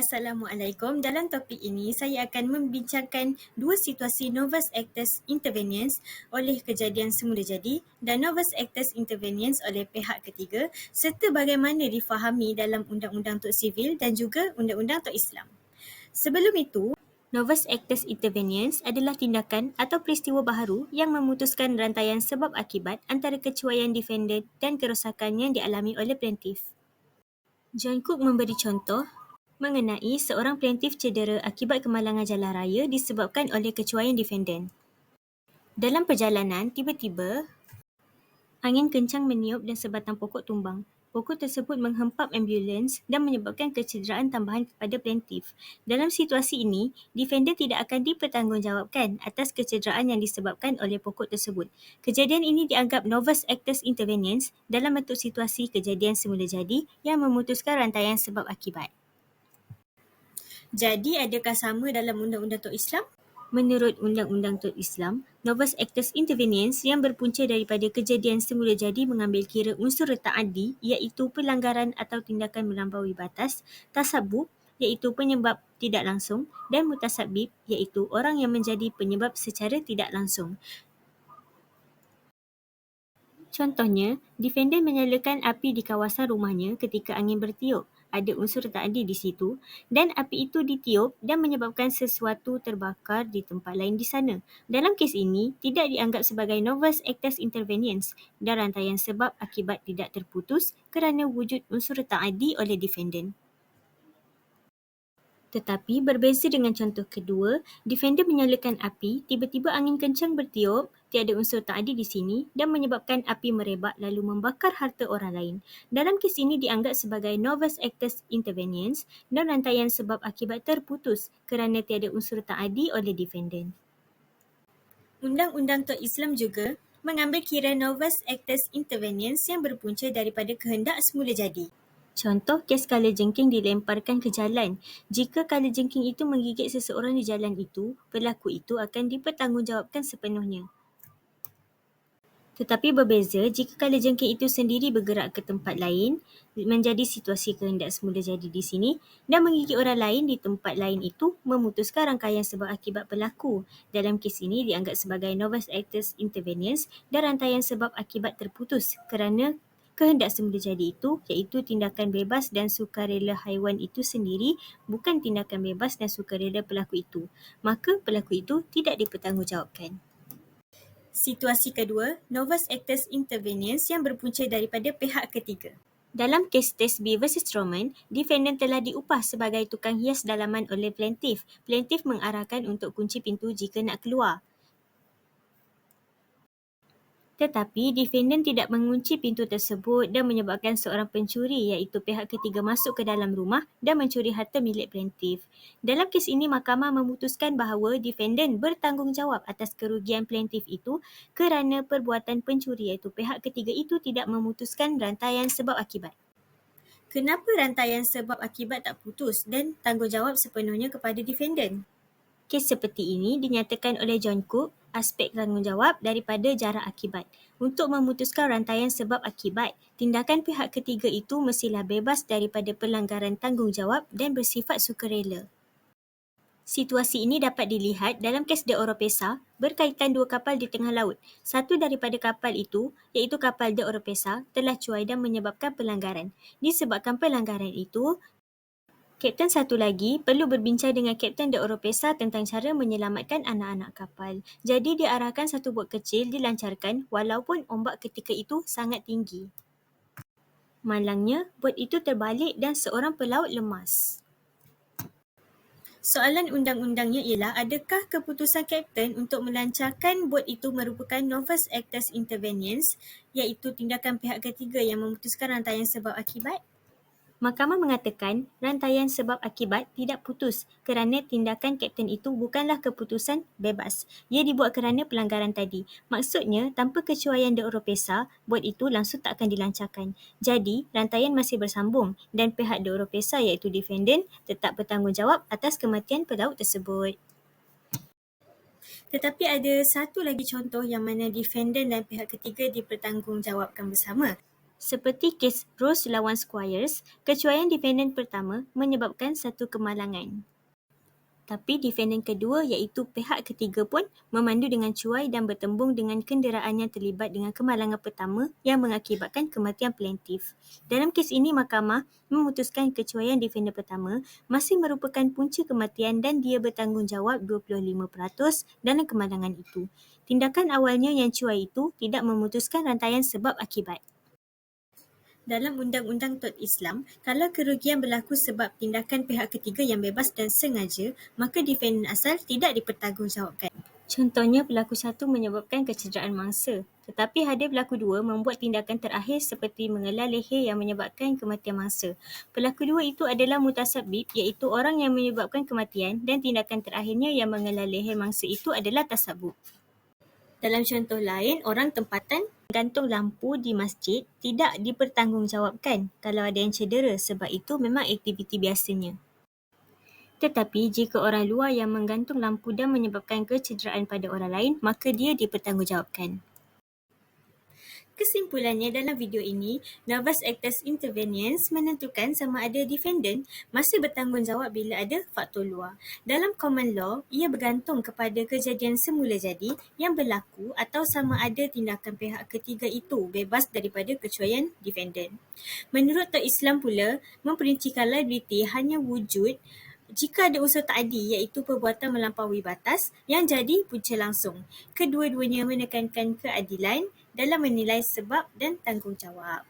Assalamualaikum. Dalam topik ini, saya akan membincangkan dua situasi novus actus interveniens oleh kejadian semula jadi dan novus actus interveniens oleh pihak ketiga serta bagaimana difahami dalam Undang-Undang Tok Sivil dan juga Undang-Undang Tok Islam. Sebelum itu, Novus actus interveniens adalah tindakan atau peristiwa baharu yang memutuskan rantaian sebab akibat antara kecuaian defendant dan kerosakan yang dialami oleh plaintiff. John Cook memberi contoh mengenai seorang plaintiff cedera akibat kemalangan jalan raya disebabkan oleh kecuaian defendant. Dalam perjalanan, tiba-tiba angin kencang meniup dan sebatang pokok tumbang. Pokok tersebut menghempap ambulans dan menyebabkan kecederaan tambahan kepada plaintiff. Dalam situasi ini, defendant tidak akan dipertanggungjawabkan atas kecederaan yang disebabkan oleh pokok tersebut. Kejadian ini dianggap novus actus interveniens dalam bentuk situasi kejadian semula jadi yang memutuskan rantaian sebab akibat. Jadi adakah sama dalam Undang-Undang Tok Islam? Menurut Undang-Undang Tok Islam, Novus Actus Interveniens yang berpunca daripada kejadian semula jadi mengambil kira unsur ta'addi iaitu pelanggaran atau tindakan melampaui batas, tasabub iaitu penyebab tidak langsung dan mutasabib iaitu orang yang menjadi penyebab secara tidak langsung. Contohnya, defendant menyalakan api di kawasan rumahnya ketika angin bertiup ada unsur tak adil di situ dan api itu ditiup dan menyebabkan sesuatu terbakar di tempat lain di sana. Dalam kes ini, tidak dianggap sebagai novus actus interveniens dan rantaian sebab akibat tidak terputus kerana wujud unsur tak adil oleh defendant. Tetapi berbeza dengan contoh kedua, defender menyalakan api, tiba-tiba angin kencang bertiup, tiada unsur tak adil di sini dan menyebabkan api merebak lalu membakar harta orang lain. Dalam kes ini dianggap sebagai novus actus interveniens dan rantaian sebab akibat terputus kerana tiada unsur tak adil oleh defendant. Undang-Undang Tok Islam juga mengambil kira novus actus interveniens yang berpunca daripada kehendak semula jadi. Contoh kes kala jengking dilemparkan ke jalan. Jika kala jengking itu menggigit seseorang di jalan itu, pelaku itu akan dipertanggungjawabkan sepenuhnya. Tetapi berbeza jika kala jengking itu sendiri bergerak ke tempat lain menjadi situasi kehendak semula jadi di sini dan menggigit orang lain di tempat lain itu memutuskan rangkaian sebab akibat pelaku. Dalam kes ini dianggap sebagai novus actus interveniens dan rantaian sebab akibat terputus kerana kehendak semula jadi itu iaitu tindakan bebas dan sukarela haiwan itu sendiri bukan tindakan bebas dan sukarela pelaku itu. Maka pelaku itu tidak dipertanggungjawabkan. Situasi kedua, novus actus interveniens yang berpunca daripada pihak ketiga. Dalam kes Tesby vs. Stroman, defendant telah diupah sebagai tukang hias dalaman oleh plaintiff. Plaintiff mengarahkan untuk kunci pintu jika nak keluar. Tetapi defendant tidak mengunci pintu tersebut dan menyebabkan seorang pencuri iaitu pihak ketiga masuk ke dalam rumah dan mencuri harta milik plaintiff. Dalam kes ini mahkamah memutuskan bahawa defendant bertanggungjawab atas kerugian plaintiff itu kerana perbuatan pencuri iaitu pihak ketiga itu tidak memutuskan rantaian sebab akibat. Kenapa rantaian sebab akibat tak putus dan tanggungjawab sepenuhnya kepada defendant? Kes seperti ini dinyatakan oleh John Cook aspek tanggungjawab daripada jarak akibat. Untuk memutuskan rantaian sebab akibat, tindakan pihak ketiga itu mestilah bebas daripada pelanggaran tanggungjawab dan bersifat sukarela. Situasi ini dapat dilihat dalam kes De Oropesa berkaitan dua kapal di tengah laut. Satu daripada kapal itu, iaitu kapal De Oropesa, telah cuai dan menyebabkan pelanggaran. Disebabkan pelanggaran itu, Kapten satu lagi perlu berbincang dengan Kapten de Oropesa tentang cara menyelamatkan anak-anak kapal. Jadi diarahkan satu bot kecil dilancarkan walaupun ombak ketika itu sangat tinggi. Malangnya, bot itu terbalik dan seorang pelaut lemas. Soalan undang-undangnya ialah adakah keputusan kapten untuk melancarkan bot itu merupakan novus actus interveniens iaitu tindakan pihak ketiga yang memutuskan rantaian sebab akibat? Mahkamah mengatakan rantaian sebab akibat tidak putus kerana tindakan kapten itu bukanlah keputusan bebas. Ia dibuat kerana pelanggaran tadi. Maksudnya, tanpa kecuaian de Oropesa, bot itu langsung tak akan dilancarkan. Jadi, rantaian masih bersambung dan pihak de Oropesa iaitu defendant tetap bertanggungjawab atas kematian pelaut tersebut. Tetapi ada satu lagi contoh yang mana defendant dan pihak ketiga dipertanggungjawabkan bersama. Seperti kes Rose lawan Squires, kecuaian defendant pertama menyebabkan satu kemalangan. Tapi defendant kedua iaitu pihak ketiga pun memandu dengan cuai dan bertembung dengan kenderaan yang terlibat dengan kemalangan pertama yang mengakibatkan kematian plaintiff. Dalam kes ini, mahkamah memutuskan kecuaian defendant pertama masih merupakan punca kematian dan dia bertanggungjawab 25% dalam kemalangan itu. Tindakan awalnya yang cuai itu tidak memutuskan rantaian sebab akibat. Dalam Undang-Undang Tort Islam, kalau kerugian berlaku sebab tindakan pihak ketiga yang bebas dan sengaja, maka defendant asal tidak dipertanggungjawabkan. Contohnya, pelaku satu menyebabkan kecederaan mangsa. Tetapi hadis pelaku dua membuat tindakan terakhir seperti mengelar leher yang menyebabkan kematian mangsa. Pelaku dua itu adalah mutasabib iaitu orang yang menyebabkan kematian dan tindakan terakhirnya yang mengelar leher mangsa itu adalah tasabub. Dalam contoh lain, orang tempatan gantung lampu di masjid tidak dipertanggungjawabkan kalau ada yang cedera sebab itu memang aktiviti biasanya. Tetapi jika orang luar yang menggantung lampu dan menyebabkan kecederaan pada orang lain, maka dia dipertanggungjawabkan. Kesimpulannya dalam video ini, Novus Actus Intervenience menentukan sama ada defendant masih bertanggungjawab bila ada faktor luar. Dalam common law, ia bergantung kepada kejadian semula jadi yang berlaku atau sama ada tindakan pihak ketiga itu bebas daripada kecuaian defendant. Menurut Tok Islam pula, memperincikan liability hanya wujud jika ada unsur ta'adi iaitu perbuatan melampaui batas yang jadi punca langsung. Kedua-duanya menekankan keadilan dalam menilai sebab dan tanggungjawab.